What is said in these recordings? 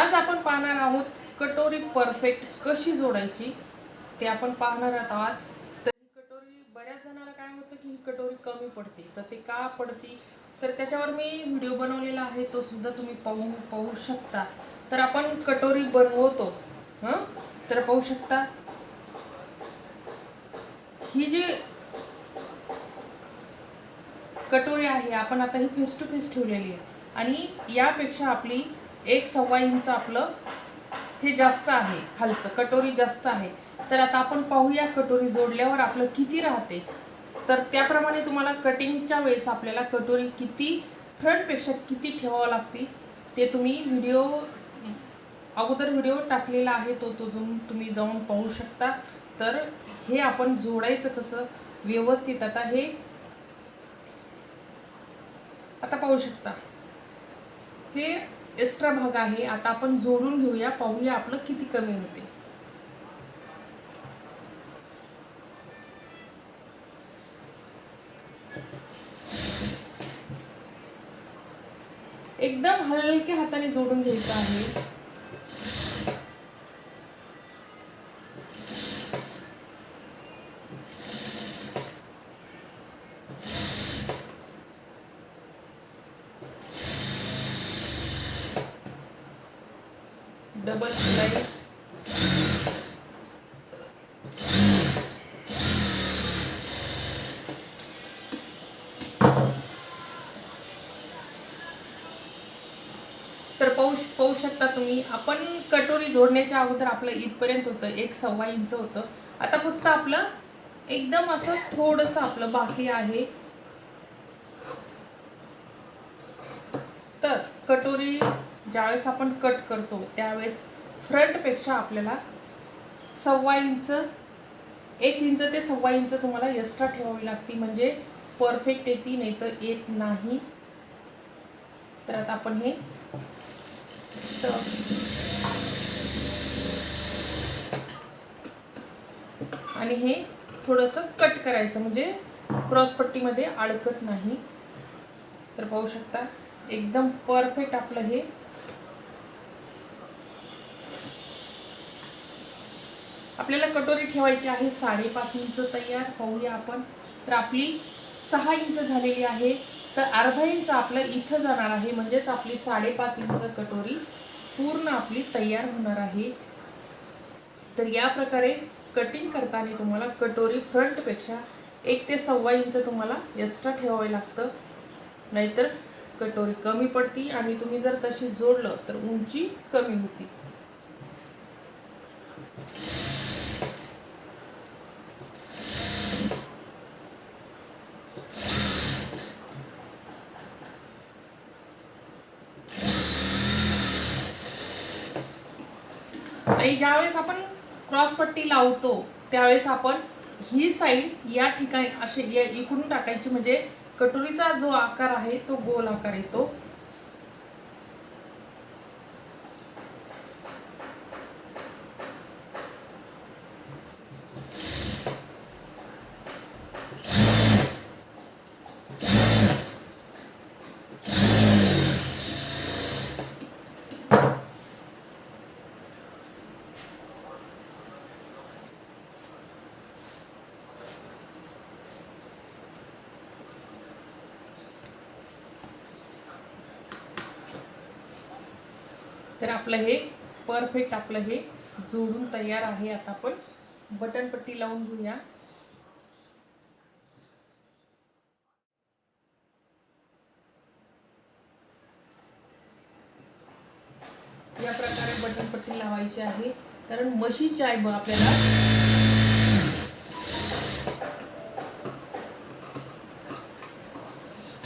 आज आपण पाहणार आहोत कटोरी परफेक्ट कशी जोडायची? ते आपण पाहणार आहोत आज. तर ही कटोरी बऱ्याच जणांना काय होतं की ही कटोरी कमी पडते. तर ते का पडते? तर त्याच्यावर मी व्हिडिओ बनवलेला आहे तो सुद्धा तुम्ही पाहू पाहू शकता. तर आपण कटोरी बनवतो. हां? तर पाहू शकता. ही जी कटोरी आहे आपण आता ही फेस टू फेस ठेवलेली आहे. आणि यापेक्षा आपली एक सव्वा इंच आपलं हे जास्त आहे खालचं कटोरी जास्त आहे. तर आता आपण पाहूया कटोरी जोडल्यावर आपलं किती राहते. तर त्याप्रमाणे तुम्हाला कटिंगच्या वेळेस आपल्याला कटोरी किती फ्रंटपेक्षा किती ठेवावं लागते ते तुम्ही व्हिडिओ अगोदर व्हिडिओ टाकलेला आहे तो तो जाऊन तुम्ही जाऊन पाहू शकता. तर हे आपण जोडायचं कसं व्यवस्थित आता हे आता पाहू शकता. हे एक्स्ट्रा भाग आहे. आता आपण जोडून घेऊया. पाहूया आपलं किती कमी होते. एकदम हलक्या हाताने जोडून घ्यायचं आहे. डबल शिलाई तर पाहू पाहू शकता तुम्ही आपण कटोरी जोडण्याच्या अगोदर आपलं इथपर्यंत होतं एक सव्वा इंच होतं. आता फक्त आपलं एकदम असं थोडंसं आपलं बाकी आहे. तर कटोरी ज्यावेळेस आपण कट करतो त्यावेळेस फ्रंटपेक्षा आपल्याला सव्वा इंच एक इंच ते सव्वा इंच तुम्हाला एक्स्ट्रा ठेवावी लागते. म्हणजे परफेक्ट येते नाही तर येत नाही. तर आता आपण हे आणि हे थोडंसं कट करायचं. म्हणजे क्रॉसपट्टीमध्ये अडकत नाही. तर पाहू शकता एकदम परफेक्ट आपलं हे आपल्याला कटोरी ठेवायची आहे. साडेपाच इंच तयार पाहूया आपण. तर आपली सहा इंच झालेली आहे. तर अर्धा इंच आपलं इथं जाणार आहे. म्हणजेच आपली साडेपाच इंच कटोरी पूर्ण आपली तयार होणार आहे. तर या प्रकारे कटिंग करताना तुम्हाला कटोरी फ्रंटपेक्षा एक ते सव्वा इंच तुम्हाला एक्स्ट्रा ठेवावे लागतं. नाहीतर कटोरी कमी पडती आणि तुम्ही जर तशी जोडलं तर उंची कमी होती. ज्यावेळेस आपण क्रॉस पट्टी लावतो त्यावेळेस आपण ही साईड या ठिकाणी असे इकडून टाकायची. म्हणजे कटोरीचा जो आकार आहे तो गोल आकार येतो. तर आपलं हे परफेक्ट आपलं हे जोडून तयार आहे आता आपण. बटन पट्टी लावून घेऊया. या प्रकारे बटन पट्टी लावायची आहे. कारण मशीनची आहे बघ आपल्याला.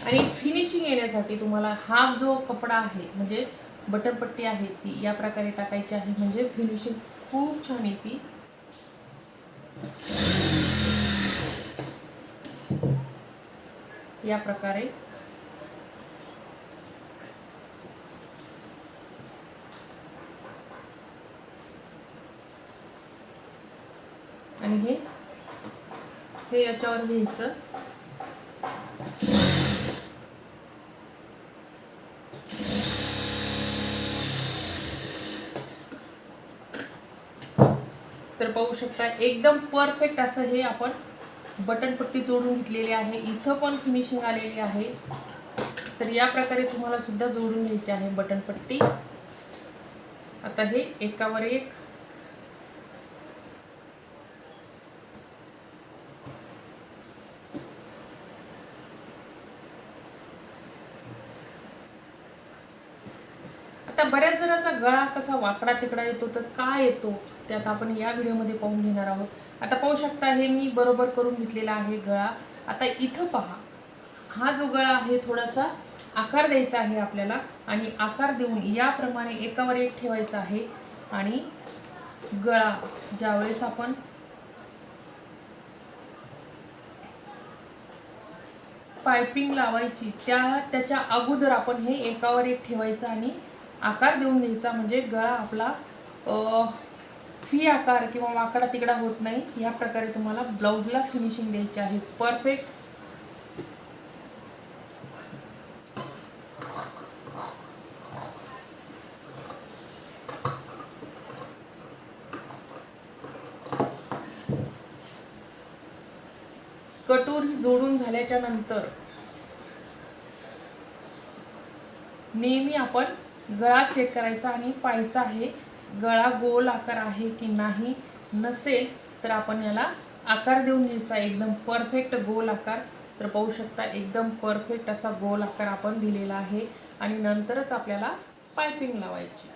आणि फिनिशिंग येण्यासाठी तुम्हाला हा जो कपडा आहे म्हणजे बटरपट्टी आहे ती या प्रकारे टाकायची आहे. म्हणजे फिनिशिंग खूप छान येते. या प्रकारे. आणि हे हे याच्यावर घ्यायचं. तर पाहू शकता एकदम परफेक्ट असं हे आपण बटनपट्टी जोडून घेतलेली आहे. इथं पण फिनिशिंग आलेली आहे. तर या प्रकारे तुम्हाला सुद्धा जोडून घ्यायची आहे बटनपट्टी आता हे एकावर एक आता बऱ्याच जणांचा गळा कसा वाकडा तिकडा येतो तर का येतो ते आता आपण या व्हिडिओमध्ये पाहून घेणार आहोत. आता पाहू शकता हे मी बरोबर करून घेतलेला आहे गळा. आता इथं पहा. हा जो गळा आहे थोडासा आकार द्यायचा आहे आपल्याला आणि आकार देऊन याप्रमाणे एकावर एक ठेवायचा आहे. आणि गळा ज्यावेळेस आपण पायपिंग लावायची त्या त्याच्या अगोदर आपण हे एकावर एक ठेवायचं आणि आकार देऊन द्यायचा म्हणजे गळा आपला फी आकार किंवा वाकडा तिकडा होत नाही. या प्रकारे तुम्हाला ब्लाऊजला फिनिशिंग द्यायची आहे. परफेक्ट कटोरी जोडून झाल्याच्यानंतर नेहमी आपण गळा चेक करायचा आणि पाहायचा आहे गळा गोल आकार आहे की नाही नसेल तर आपण याला आकार देऊन घ्यायचा एकदम परफेक्ट गोल आकार. तर पाहू शकता एकदम परफेक्ट असा गोल आकार आपण दिलेला आहे. आणि नंतरच आपल्याला पायपिंग लावायची